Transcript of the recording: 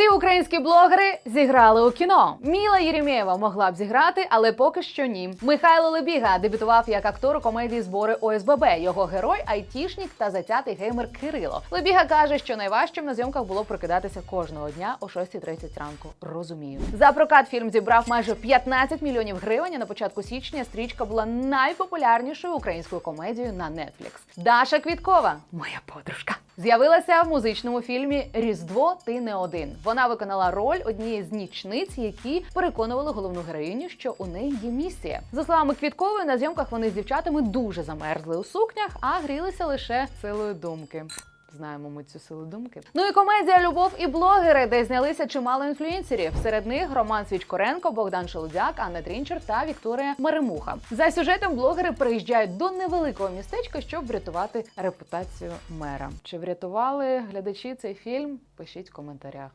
Всі українські блогери зіграли у кіно. Міла Єремєєва могла б зіграти, але поки що ні. Михайло Лебіга дебютував як актор у комедії збори ОСББ. Його герой айтішник та затятий геймер Кирило. Лебіга каже, що найважчим на зйомках було прокидатися кожного дня о 6.30 ранку. Розумію. За прокат фільм зібрав майже 15 мільйонів гривень. а На початку січня стрічка була найпопулярнішою українською комедією на Netflix. Даша Квіткова, моя подружка, з'явилася в музичному фільмі Різдво. Ти не один. Вона виконала роль однієї з нічниць, які переконували головну героїню, що у неї є місія. За словами Квіткової, на зйомках вони з дівчатами дуже замерзли у сукнях, а грілися лише силою думки. Знаємо ми цю силу думки. Ну і комедія Любов і блогери, де знялися чимало інфлюенсерів. Серед них Роман Свічкоренко, Богдан Шелудяк, Анна Трінчер та Вікторія Маремуха. За сюжетом блогери приїжджають до невеликого містечка, щоб врятувати репутацію мера. Чи врятували глядачі цей фільм? Пишіть в коментарях.